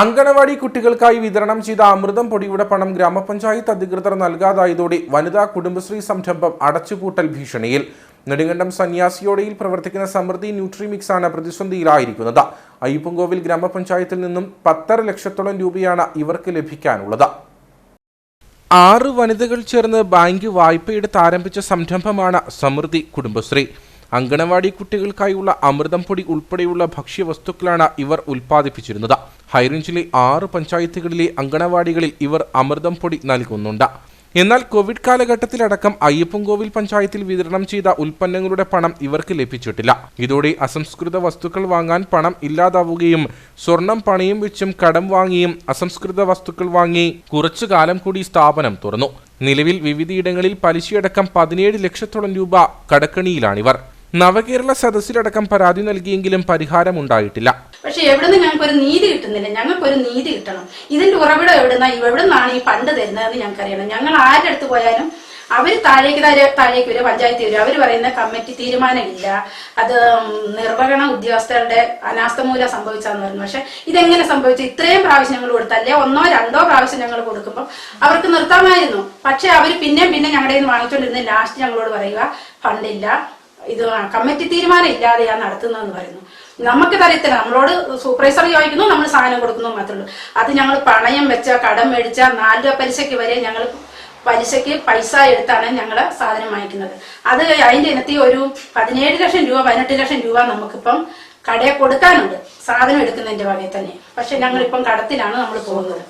അങ്കണവാടി കുട്ടികൾക്കായി വിതരണം ചെയ്ത അമൃതം പൊടിയുടെ പണം ഗ്രാമപഞ്ചായത്ത് അധികൃതർ നൽകാതായതോടെ വനിതാ കുടുംബശ്രീ സംരംഭം അടച്ചുപൂട്ടൽ ഭീഷണിയിൽ. നെടുങ്കണ്ടം സന്യാസിയോടയിൽ പ്രവർത്തിക്കുന്ന സമൃദ്ധി ന്യൂട്രിമിക്സ് ആണ് പ്രതിസന്ധിയിലായിരിക്കുന്നത്. അയ്യപ്പൻകോവിൽ ഗ്രാമപഞ്ചായത്തിൽ നിന്നും പത്തര ലക്ഷത്തോളം രൂപയാണ് ഇവർക്ക് ലഭിക്കാനുള്ളത്. ആറ് വനിതകൾ ചേർന്ന് ബാങ്ക് വായ്പയെടുത്ത് ആരംഭിച്ച സംരംഭമാണ് സമൃദ്ധി കുടുംബശ്രീ. അങ്കണവാടി കുട്ടികൾക്കായുള്ള അമൃതം പൊടി ഉൾപ്പെടെയുള്ള ഭക്ഷ്യവസ്തുക്കളാണ് ഇവർ ഉൽപ്പാദിപ്പിച്ചിരുന്നത്. ഹൈറേഞ്ചിലെ ആറ് പഞ്ചായത്തുകളിലെ അങ്കണവാടികളിൽ ഇവർ അമൃതം പൊടി നൽകുന്നുണ്ട്. എന്നാൽ കോവിഡ് കാലഘട്ടത്തിലടക്കം അയ്യപ്പൻകോവിൽ പഞ്ചായത്തിൽ വിതരണം ചെയ്ത ഉൽപ്പന്നങ്ങളുടെ പണം ഇവർക്ക് ലഭിച്ചിട്ടില്ല. ഇതോടെ അസംസ്കൃത വസ്തുക്കൾ വാങ്ങാൻ പണം ഇല്ലാതാവുകയും സ്വർണം പണയും വെച്ചും കടം വാങ്ങിയും അസംസ്കൃത വസ്തുക്കൾ വാങ്ങി കുറച്ചു കാലം കൂടി സ്ഥാപനം തുറന്നു. നിലവിൽ വിവിധയിടങ്ങളിൽ പലിശയടക്കം പതിനേഴ് ലക്ഷത്തോളം രൂപ കടക്കണിയിലാണിവർ. നവകേരള സദസ്സിലടക്കം പരാതി നൽകിയെങ്കിലും പരിഹാരമുണ്ടായിട്ടില്ല. പക്ഷെ എവിടുന്ന് ഞങ്ങൾക്ക് ഒരു നീതി കിട്ടുന്നില്ല. ഞങ്ങൾക്ക് ഒരു നീതി കിട്ടണം. ഇതിന്റെ ഉറവിടം എവിടുന്ന? എവിടുന്നാണ് ഈ ഫണ്ട് തരുന്നതെന്ന് ഞങ്ങൾക്ക് അറിയണം ഞങ്ങൾ ആരുടെ അടുത്ത് പോയാലും അവർ താഴേക്ക് താഴെ താഴേക്ക് വരും പഞ്ചായത്ത് വരും. അവർ പറയുന്ന കമ്മിറ്റി തീരുമാനമില്ല. അത് നിർവഹണ ഉദ്യോഗസ്ഥരുടെ അനാസ്ഥ മൂലം സംഭവിച്ചാന്ന് പറഞ്ഞു. പക്ഷെ ഇതെങ്ങനെ സംഭവിച്ചു? ഇത്രയും പ്രാവശ്യം ഞങ്ങൾ കൊടുത്തല്ലേ ഒന്നോ രണ്ടോ പ്രാവശ്യം ഞങ്ങൾ കൊടുക്കുമ്പോൾ അവർക്ക് നിർത്താമായിരുന്നു. പക്ഷെ അവർ പിന്നെയും പിന്നെ ഞങ്ങളുടെ നിന്ന് വാങ്ങിച്ചുകൊണ്ടിരുന്ന ലാസ്റ്റ് ഞങ്ങളോട് പറയുക ഫണ്ടില്ല. ഇത് കമ്മിറ്റി തീരുമാനം ഇല്ലാതെയാണ് നടത്തുന്നതെന്ന് പറയുന്നു. നമുക്ക് തരത്തില്ല നമ്മളോട് സൂപ്പർവൈസർ ചോദിക്കുന്നു നമ്മൾ സാധനം കൊടുക്കുന്നു മാത്രമേ ഉള്ളൂ. അത് ഞങ്ങൾ പണയം വെച്ച കടം മേടിച്ച നാല് രൂപ പലിശയ്ക്ക് വരെ ഞങ്ങൾ പലിശയ്ക്ക് പൈസ എടുത്താണ് ഞങ്ങൾ സാധനം വാങ്ങിക്കുന്നത്. അത് അതിന്റെ ഇനത്തിൽ ഒരു പതിനേഴ് ലക്ഷം രൂപ പതിനെട്ട് ലക്ഷം രൂപ നമുക്കിപ്പം കടയെ കൊടുക്കാനുണ്ട്. സാധനം എടുക്കുന്നതിന്റെ വകയിൽ തന്നെ. പക്ഷെ ഞങ്ങളിപ്പം കടത്തിലാണ് നമ്മൾ പോകുന്നത്.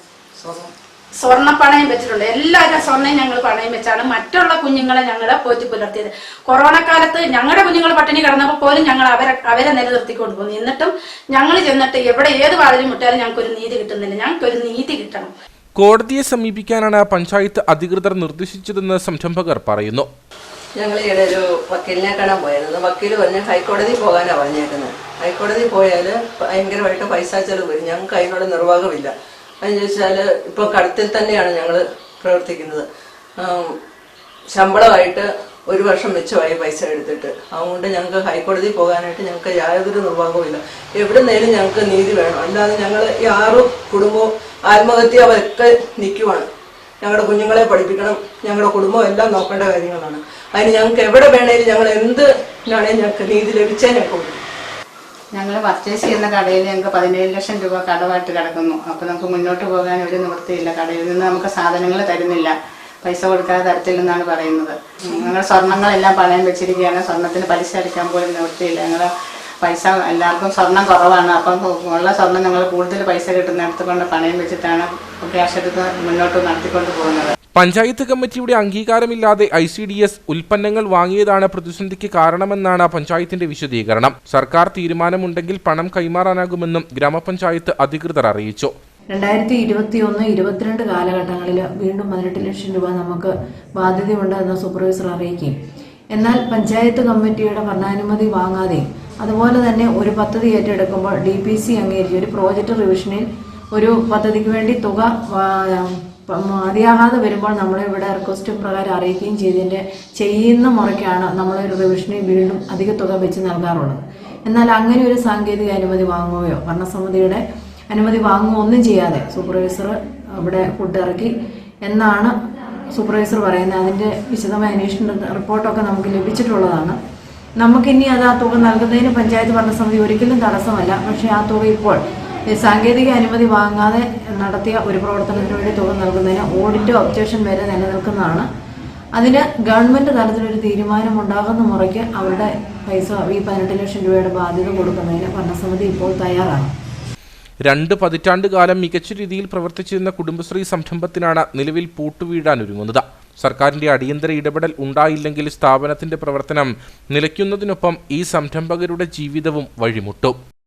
സ്വർണ പണയം വെച്ചിട്ടുണ്ട്. എല്ലാവരും സ്വർണം ഞങ്ങൾ പണയം വെച്ചാണ്. മറ്റുള്ള കുഞ്ഞുങ്ങളെ ഞങ്ങൾ പോറ്റി പുലർത്തിയത്. കൊറോണ കാലത്ത് ഞങ്ങളുടെ കുഞ്ഞുങ്ങൾ പട്ടിണി കിടന്നപ്പോൾ പോലും ഞങ്ങൾ അവരെ അവരെ നിലനിർത്തിക്കൊണ്ട് പോകുന്നു എന്നിട്ടും ഞങ്ങൾ ചെന്നിട്ട് എവിടെ ഏത് വാതിലും മുട്ടാലും ഞങ്ങൾക്ക് ഒരു നീതി കിട്ടുന്നില്ല. ഞങ്ങൾക്ക് ഒരു നീതി കിട്ടണം. കോടതിയെ സമീപിക്കാനാണ് പഞ്ചായത്ത് അധികൃതർ നിർദ്ദേശിച്ചതെന്ന് സംരംഭകർ പറയുന്നു. ഞങ്ങൾ ഇവിടെ ഒരു വക്കീലിനെ കാണാൻ പോയായിരുന്നു. വക്കീൽ പറഞ്ഞ് ഹൈക്കോടതി പോകാനാണ് പറഞ്ഞേക്കുന്നത്. ഹൈക്കോടതി പോയാൽ ഭയങ്കരമായിട്ട് പൈസ ചെലവ് വരും. ഞങ്ങൾക്ക് അതിനുള്ള നിർവാഹമില്ല. അതെന്ന് വെച്ചാൽ ഇപ്പോൾ കടത്തിൽ തന്നെയാണ് ഞങ്ങൾ പ്രവർത്തിക്കുന്നത്. ശമ്പളമായിട്ട് ഒരു വർഷം മിച്ചമായി പൈസ എടുത്തിട്ട്. അതുകൊണ്ട് ഞങ്ങൾക്ക് ഹൈക്കോടതി പോകാനായിട്ട് ഞങ്ങൾക്ക് യാതൊരു നിർവാഹവുമില്ല. എവിടെ നിന്നേലും ഞങ്ങൾക്ക് നീതി വേണം. അല്ലാതെ ഞങ്ങൾ ഈ ആറു കുടുംബവും ആത്മഹത്യ അവരൊക്കെ നിൽക്കുവാണ്. ഞങ്ങളുടെ കുഞ്ഞുങ്ങളെ പഠിപ്പിക്കണം. ഞങ്ങളുടെ കുടുംബം എല്ലാം നോക്കേണ്ട കാര്യങ്ങളാണ്. അതിന് ഞങ്ങൾക്ക് എവിടെ വേണേലും ഞങ്ങൾ എന്ത് ഞങ്ങൾക്ക് നീതി ലഭിച്ചേ ഞങ്ങൾക്ക് ഞങ്ങൾ പർച്ചേസ് ചെയ്യുന്ന കടയിൽ ഞങ്ങൾക്ക് പതിനേഴ് ലക്ഷം രൂപ കടമായിട്ട് കിടക്കുന്നു. അപ്പോൾ നമുക്ക് മുന്നോട്ട് പോകാൻ ഒരു നിവൃത്തിയില്ല. കടയിൽ നിന്ന് നമുക്ക് സാധനങ്ങൾ തരുന്നില്ല. പൈസ കൊടുക്കാതെ തരത്തില്ലെന്നാണ് പറയുന്നത്. ഞങ്ങൾ സ്വർണങ്ങളെല്ലാം പണയം വെച്ചിരിക്കുകയാണ്. സ്വർണത്തിന് പലിശ അടിക്കാൻ പോലും നിവൃത്തിയില്ല. ഞങ്ങൾ പൈസ എല്ലാവർക്കും സ്വർണം കുറവാണ്. അപ്പം ഉള്ള സ്വർണം ഞങ്ങൾ കൂടുതൽ പൈസ കിട്ടുന്നിടത്ത് കൊണ്ട് പണയം വെച്ചിട്ടാണ് ക്യാഷ് എടുത്ത് മുന്നോട്ട് നടത്തിക്കൊണ്ട് പോകുന്നത്. പഞ്ചായത്ത് കമ്മിറ്റിയുടെ അംഗീകാരമില്ലാതെ ഐ സി ഡി എസ് ഉൽപ്പന്നങ്ങൾ വാങ്ങിയതാണ് പ്രതിസന്ധിക്ക് കാരണമെന്നാണ് പഞ്ചായത്തിന്റെ വിശദീകരണം. സർക്കാർ തീരുമാനമുണ്ടെങ്കിൽ പണം കൈമാറാനാകുമെന്നും ഗ്രാമപഞ്ചായത്ത് അധികൃതർ അറിയിച്ചു. രണ്ടായിരത്തി ഇരുപത്തി ഒന്ന് ഇരുപത്തിരണ്ട് കാലഘട്ടങ്ങളിൽ വീണ്ടും പതിനെട്ട് ലക്ഷം രൂപ നമുക്ക് ബാധ്യതയുണ്ട് എന്ന് സൂപ്പർവൈസർ അറിയിക്കുകയും. എന്നാൽ പഞ്ചായത്ത് കമ്മിറ്റിയുടെ ഭരണാനുമതി വാങ്ങാതെയും അതുപോലെ തന്നെ ഒരു പദ്ധതി ഏറ്റെടുക്കുമ്പോൾ ഡി പി സി അംഗീകരിച്ച് ഒരു പ്രോജക്റ്റ് റിവിഷനിൽ ഒരു പദ്ധതിക്ക് വേണ്ടി തുക മതിയാകാതെ വരുമ്പോൾ നമ്മളെ ഇവിടെ റിക്വസ്റ്റ് പ്രകാരം അറിയിക്കുകയും ചെയ്തതിന്റെ ചെയ്യുന്ന മുറയ്ക്കാണ് നമ്മൾ റിവിഷനെ വീണ്ടും അധിക തുക വെച്ച് നൽകാറുള്ളത്. എന്നാൽ അങ്ങനെ ഒരു സാങ്കേതിക അനുമതി വാങ്ങുകയോ ഭരണസമിതിയുടെ അനുമതി വാങ്ങുകയോ ഒന്നും ചെയ്യാതെ സൂപ്പർവൈസർ അവിടെ ഫുഡ് ഇറക്കി എന്നാണ് സൂപ്പർവൈസർ പറയുന്നത്. അതിന്റെ വിശദമായ അന്വേഷണ റിപ്പോർട്ടൊക്കെ നമുക്ക് ലഭിച്ചിട്ടുള്ളതാണ്. നമുക്കിനി അത് ആ തുക നൽകുന്നതിന് പഞ്ചായത്ത് ഭരണസമിതി ഒരിക്കലും തടസ്സമല്ല. പക്ഷേ ആ തുക ഇപ്പോൾ സാങ്കേതിക അനുമതി വാങ്ങാതെ നടത്തിയ ഒരു പ്രവർത്തനത്തിന് വേണ്ടി തുക നൽകുന്നതിന് ഓഡിറ്റ് ഒബ്ജക്ഷൻ വരെ നിലനിൽക്കുന്നതാണ്. അതിന് ഗവൺമെന്റ് തലത്തിലൊരു തീരുമാനം ഉണ്ടാകുന്ന മുറയ്ക്ക് അവരുടെ പൈസ ഈ പതിനെട്ട് ലക്ഷം രൂപയുടെ ബാധ്യത കൊടുക്കുന്നതിന് ഭരണസമിതി ഇപ്പോൾ തയ്യാറാണ്. രണ്ട് പതിറ്റാണ്ട് കാലം മികച്ച രീതിയിൽ പ്രവർത്തിച്ചിരുന്ന കുടുംബശ്രീ സംരംഭത്തിനാണ് നിലവിൽ പൂട്ടുവീഴാൻ ഒരുങ്ങുന്നത്. സർക്കാരിന്റെ അടിയന്തര ഇടപെടൽ ഉണ്ടായില്ലെങ്കിൽ സ്ഥാപനത്തിന്റെ പ്രവർത്തനം നിലയ്ക്കുന്നതിനൊപ്പം ഈ സംരംഭകരുടെ ജീവിതവും വഴിമുട്ടും.